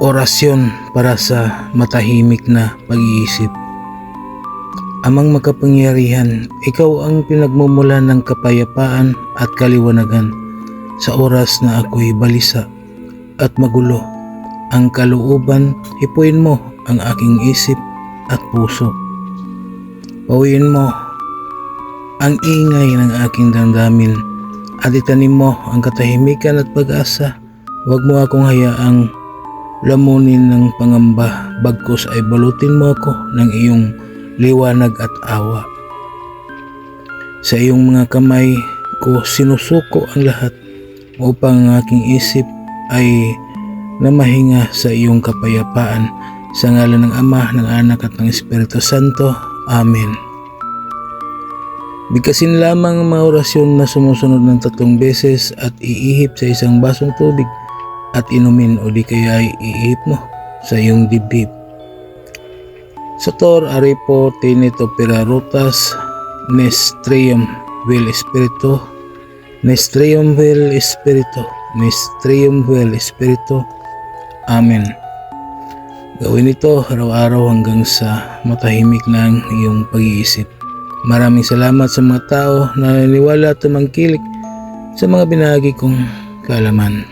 Orasyon para sa matahimik na pag-iisip. Amang makapangyarihan, ikaw ang pinagmumula ng kapayapaan at kaliwanagan sa oras na ako'y balisa at magulo. Ang kalooban, hipuin mo ang aking isip at puso. Pawiin mo ang ingay ng aking damdamin at itanim mo ang katahimikan at pag-asa. Huwag mo akong hayaang lamunin ng pangamba bagkus ay balutin mo ako ng iyong liwanag at awa. Sa iyong mga kamay ko sinusuko ang lahat upang ang aking isip ay namahinga sa iyong kapayapaan sa ngalan ng Ama, ng Anak at ng Espiritu Santo. Amen. Bigkasin lamang ang mga orasyon na sumusunod ng tatlong beses at iihip sa isang basong tubig at inumin o di kaya ay iihip mo sa iyong dibdib. Sator Aripo Tinito Pirarutas Nestrium Vil Espiritu Nestrium Vil Espiritu Nestrium Vil Espiritu Amen. Gawin ito araw-araw hanggang sa matahimik na ang iyong pag-iisip. Maraming salamat sa mga tao na naniniwala at tumangkilik sa mga binahagi kong kaalaman.